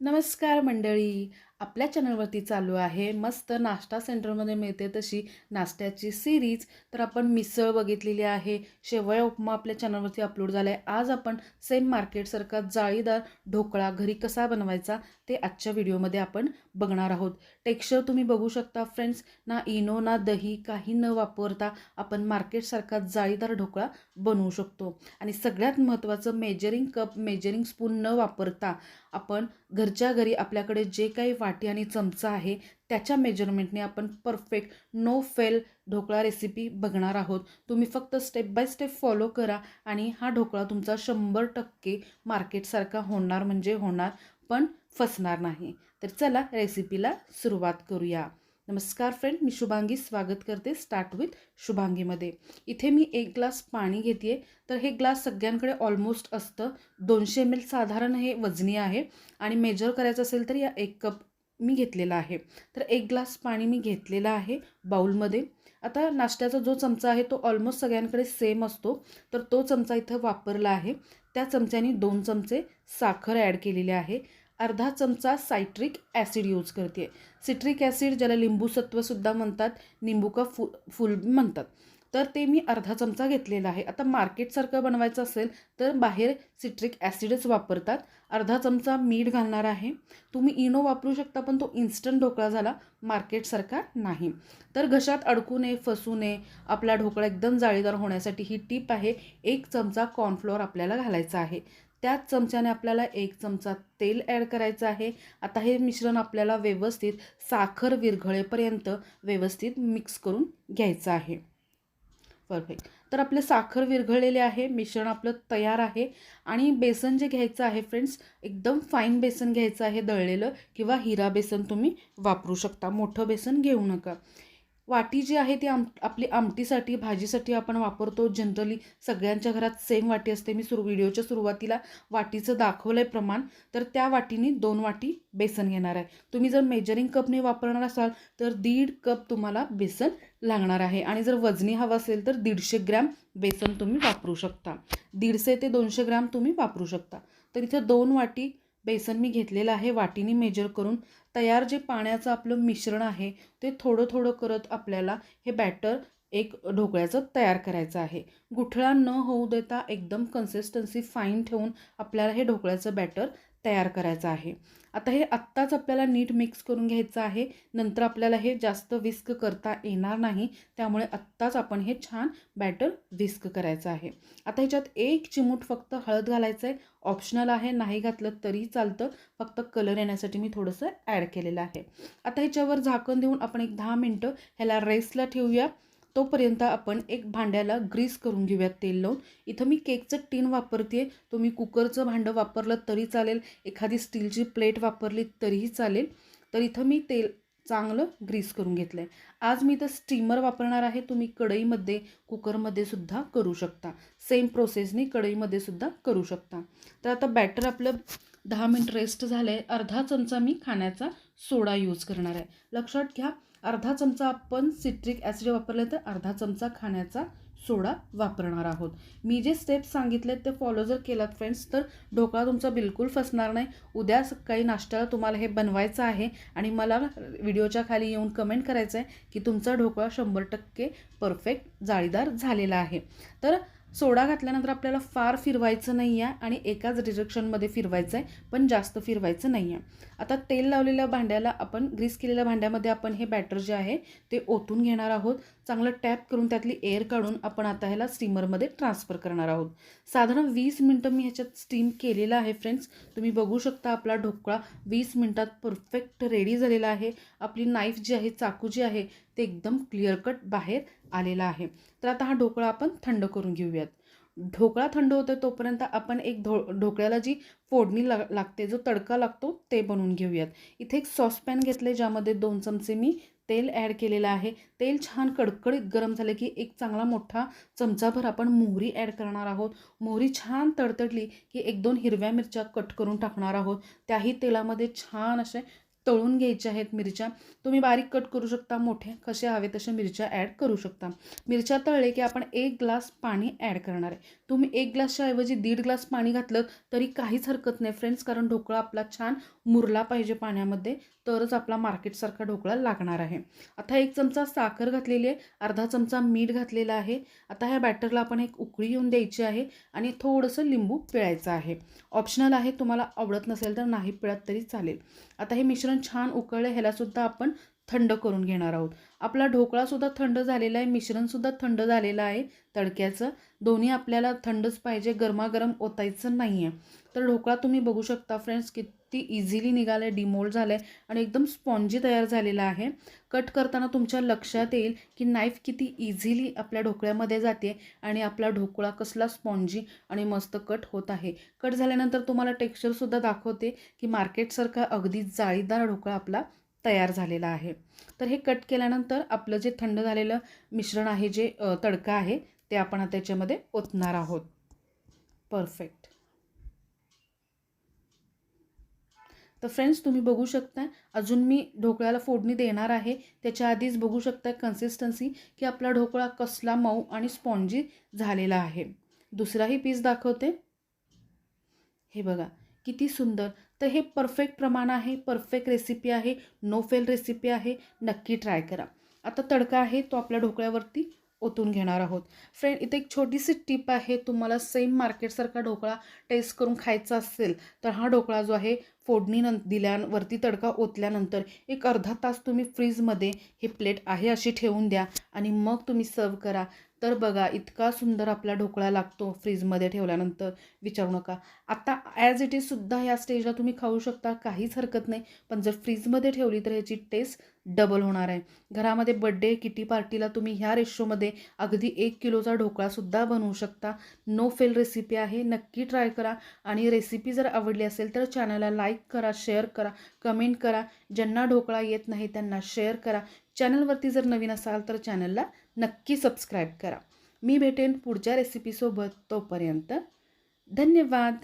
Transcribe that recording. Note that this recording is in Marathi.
नमस्कार मंडळी. आपल्या चॅनलवरती चालू आहे. मस्त नाश्ता सेंटरमध्ये मिळते तशी नाश्त्याची सिरीज तर आपण मिसळ बघितलेली आहे. शेवया उपमा आपल्या चॅनलवरती अपलोड झाला आहे आज आपण सेम मार्केटसारखा जाळीदार ढोकळा घरी कसा बनवायचा ते आजच्या व्हिडिओमध्ये आपण बघणार आहोत. टेक्स्चर तुम्ही बघू शकता फ्रेंड्स ना इनो ना दही काही न वापरता आपण मार्केटसारखा जाळीदार ढोकळा बनवू शकतो. आणि सगळ्यात महत्त्वाचं मेजरिंग कप मेजरिंग स्पून न वापरता आपण घरच्या घरी आपल्याकडे जे काही वाटी आणि चमचा आहे त्याच्या मेजरमेंटने आपण perfect no fail dhokla recipe बघणार आहोत. तुम्ही फक्त स्टेप बाय स्टेप फॉलो करा आणि हा ढोकळा तुमचा शंभर टक्के मार्केटसारखा होणार म्हणजे होणार पण फसणार नाही. तर चला रेसिपीला सुरुवात करूया. नमस्कार फ्रेंड मी शुभांगी स्वागत करते स्टार्ट विथ शुभांगीमध्ये. इथे मी एक ग्लास पाणी घेते तर हे ग्लास सगळ्यांकडे ऑलमोस्ट असतं. दोनशे एम एल साधारण हे वजनी आहे आणि मेजर करायचं असेल तर या एक कप मी घेतलेला आहे. तर एक ग्लास पाणी मी घेतलेलं आहे बाऊलमध्ये आता नाश्त्याचा जो चमचा आहे तो ऑलमोस्ट सगळ्यांकडे सेम असतो. तर तो चमचा इथं वापरला आहे. त्या चमच्याने दोन चमचे साखर ॲड केलेले आहे. अर्धा चमचा सायट्रिक ॲसिड यूज करते. सिट्रिक ॲसिड ज्याला लिंबूसत्वसुद्धा म्हणतात निंबू का फु फुल म्हणतात. तर ते मी अर्धा चमचा घेतलेला आहे. आता मार्केटसारखं बनवायचं असेल तर बाहेर सिट्रिक ॲसिडच वापरतात. अर्धा चमचा मीठ घालणार आहे. तुम्ही इनो वापरू शकता पण तो इन्स्टंट ढोकळा झाला मार्केटसारखा नाही. तर घशात अडकू नये फसू नये. आपला ढोकळा एकदम जाळीदार होण्यासाठी ही टीप आहे. एक चमचा कॉर्नफ्लोअर आपल्याला घालायचा आहे. त्याच चमच्याने आपल्याला एक चमचा तेल ॲड करायचं आहे. आता हे मिश्रण आपल्याला व्यवस्थित साखर विरघळेपर्यंत व्यवस्थित मिक्स करून घ्यायचं आहे. परफेक्ट तर आपले साखर विरघळलेले आहे मिश्रण आपलं तयार आहे आणि बेसन जे घ्यायचं आहे फ्रेंड्स एकदम फाईन बेसन घ्यायचं आहे दळलेलं किंवा हिरा बेसन तुम्ही वापरू शकता. मोठं बेसन घेऊ नका. वाटी जी आहे ती आम आपली आमटीसाठी भाजीसाठी आपण वापरतो. जनरली सगळ्यांच्या घरात सेम वाटी असते. मी सुरू व्हिडिओच्या सुरुवातीला वाटीचं दाखवलं आहे प्रमाण. तर त्या वाटीने दोन वाटी बेसन घेणार आहे. तुम्ही जर मेजरिंग कपने वापरणार असाल तर दीड कप तुम्हाला बेसन लागणार आहे. आणि जर वजनी हवं असेल तर दीडशे ग्रॅम बेसन तुम्ही वापरू शकता. दीडशे ते दोनशे ग्रॅम तुम्ही वापरू शकता. तर इथं दोन वाटी बेसन मी घेतलेलं आहे वाटीने मेजर करून तयार जे पाण्याचं आपलं मिश्रण आहे ते थोडं थोडं करत आपल्याला हे बॅटर एक ढोकळ्याचं तयार करायचं आहे. गुठळा न होऊ देता एकदम कन्सिस्टन्सी फाईन ठेवून आपल्याला हे ढोकळ्याचं बॅटर तयार करायचं आहे. आता हे आत्ताच आपल्याला नीट मिक्स करून घ्यायचं आहे. नंतर आपल्याला हे जास्त विस्क करता येणार नाही. त्यामुळे आत्ताच आपण हे छान बॅटर विस्क करायचं आहे. आता ह्याच्यात एक चिमूट फक्त हळद घालायचं आहे ऑप्शनल आहे नाही घातलं तरी चालतं. फक्त कलर येण्यासाठी मी थोडंसं ॲड केलेलं आहे. आता ह्याच्यावर झाकण देऊन आपण एक दहा मिनटं ह्याला रेस्टला ठेवूया. तोपर्यंत आपण एक भांड्याला ग्रीस करून घेऊयात तेल लावून. इथं मी केकचं टीन वापरते तुम्ही कुकरचं भांडं वापरलं तरी चालेल. एखादी स्टीलची प्लेट वापरली तरीही चालेल. तर इथं मी तेल चांगलं ग्रीस करून घेतलं आहे आज मी इथं स्टीमर वापरणार आहे. तुम्ही कढईमध्ये कुकरमध्ये सुद्धा करू शकता. सेम प्रोसेसने कढईमध्ये सुद्धा करू शकता. तर आता बॅटर आपलं दहा मिनिट रेस्ट झालं आहे अर्धा चमचा मी खाण्याचा सोडा यूज करणार आहे. लक्षात घ्या अर्धा चमचा आपण सिट्रिक ॲसिड वापरले तर अर्धा चमचा खाण्याचा सोडा वापरणार आहोत. मी जे स्टेप्स सांगितलेत ते फॉलो जर केलात फ्रेंड्स तर ढोकळा तुमचा बिलकुल फसणार नाही. उद्या सकाळी नाश्त्याला तुम्हाला हे बनवायचं आहे आणि मला व्हिडिओच्या खाली येऊन कमेंट करायचं आहे की तुमचा ढोकळा शंभर टक्के परफेक्ट जाळीदार झालेला आहे. तर सोडा घातल्यानंतर आपल्याला फार फिरवायचं नाही आहे आणि एकाच डिरेक्शनमध्ये फिरवायचं आहे पण जास्त फिरवायचं नाही आहे आता तेल लावलेल्या भांड्याला आपण ग्रीस केलेल्या भांड्यामध्ये आपण हे बॅटर जे आहे ते ओतून घेणार आहोत. चांगलं टॅप करून त्यातली एअर काढून आपण आता ह्याला स्टीमरमध्ये ट्रान्सफर करणार आहोत. साधारण वीस मिनटं मी ह्याच्यात स्टीम केलेलं आहे फ्रेंड्स तुम्ही बघू शकता आपला ढोकळा वीस मिनटात परफेक्ट रेडी झालेला आहे. आपली नाईफ जी आहे चाकू जी आहे ते एकदम क्लिअर कट बाहेर आलेला आहे. तर आता हा ढोकळा आपण थंड करून घेऊयात. ढोकळा थंड होतो तोपर्यंत आपण एक ढो ढोकळ्याला जी फोडणी लाग लागते जो तडका लागतो ते बनवून घेऊयात. इथे एक सॉसपॅन घेतले ज्यामध्ये दोन चमचे मी तेल ॲड केलेलं आहे. तेल छान कडकडीत गरम झालं की एक चांगला मोठा चमचाभर आपण मोहरी ॲड करणार आहोत. मोहरी छान तडतडली की एक दोन हिरव्या मिरच्या कट करून टाकणार आहोत. त्याही तेलामध्ये छान असे तळून घ्यायच्या आहेत मिरच्या. तुम्ही बारीक कट करू शकता मोठे कसे हवे तसे मिरच्या ॲड करू शकता. मिरच्या तळले की आपण एक ग्लास पाणी ॲड करणार आहे. तुम्ही एक ग्लासच्या ऐवजी दीड ग्लास पाणी घातलं तरी काहीच हरकत नाही फ्रेंड्स कारण ढोकळा आपला छान मुरला पाहिजे पाण्यामध्ये तरच आपला मार्केटसारखा ढोकळा लागणार आहे. आता एक चमचा साखर घातलेली आहे अर्धा चमचा मीठ घातलेला आहे. आता ह्या बॅटरला आपण एक उकळी येऊन द्यायची आहे आणि थोडंसं लिंबू पिळायचं आहे. ऑप्शनल आहे तुम्हाला आवडत नसेल तर नाही पिळत तरी चालेल. आता हे मिश्रण छान उकळलं ह्यालासुद्धा आपण थंड करून घेणार आहोत. आपला ढोकळासुद्धा थंड झालेला आहे मिश्रणसुद्धा थंड झालेलं आहे तडक्याचं. दोन्ही आपल्याला थंडच पाहिजे गरमागरम ओतायचं नाही आहे तर ढोकळा तुम्ही बघू शकता फ्रेंड्स किती इझिली निघाला आहे डिमोल्ड झाला आहे आणि एकदम स्पॉन्जी तयार झालेला आहे. कट करताना तुमच्या लक्षात येईल की नाईफ किती इझिली आपल्या ढोकळ्यामध्ये जाते आणि आपला ढोकळा कसला स्पॉन्जी आणि मस्त कट होत आहे. कट झाल्यानंतर तुम्हाला टेक्स्चरसुद्धा दाखवते की मार्केटसारखा अगदी जाळीदार ढोकळा आपला तयार झालेला आहे. तर हे कट केल्यानंतर आपलं जे थंड झालेलं मिश्रण आहे जे तडका आहे ते आपण त्याच्यामध्ये ओतणार आहोत. परफेक्ट तर फ्रेंड्स तुम्ही बघू शकता अजून मी ढोकळ्याला फोडणी देणार आहे. त्याच्या आधीच बघू शकता कन्सिस्टन्सी की आपला ढोकळा कसला मऊ आणि स्पॉन्जी झालेला आहे. दुसराही पीस दाखवते. हे बघा किती सुंदर. तर हे परफेक्ट प्रमाण आहे परफेक्ट रेसिपी आहे नो फेल रेसिपी आहे नक्की ट्राय करा. आता तडका आहे तो आपल्या ढोकळ्यावरती ओतून घेणार आहोत. फ्रेंड इथे एक छोटीशी टिप आहे तुम्हाला सेम मार्केटसारखा ढोकळा टेस्ट करून खायचा असेल तर हा ढोकळा जो आहे फोडणी दिल्यावरती तडका ओतल्यानंतर एक अर्धा तास तुम्ही फ्रीजमध्ये हे प्लेट आहे अशी ठेवून द्या आणि मग तुम्ही सर्व करा. तर बघा इतका सुंदर आपला ढोकळा लागतो फ्रीजमध्ये ठेवल्यानंतर. विचारू नका. आत्ता ॲज इट इजसुद्धा या स्टेजला तुम्ही खाऊ शकता काहीच हरकत नाही. पण जर फ्रीजमध्ये ठेवली तर ह्याची टेस्ट डबल होणार आहे. घरामध्ये बड्डे किटी पार्टीला तुम्ही ह्या रेशोमध्ये अगदी एक किलोचा ढोकळासुद्धा बनवू शकता. नो फेल रेसिपी आहे. नक्की ट्राय करा. आणि रेसिपी जर आवडली असेल तर चॅनलला लाईक करा शेअर करा कमेंट करा. ज्यांना ढोकळा येत नाही त्यांना शेअर करा. चॅनलवरती जर नवीन असाल तर चॅनलला नक्की सबस्क्राईब करा. मी भेटेन पुढच्या रेसिपीसोबत तोपर्यंत. धन्यवाद.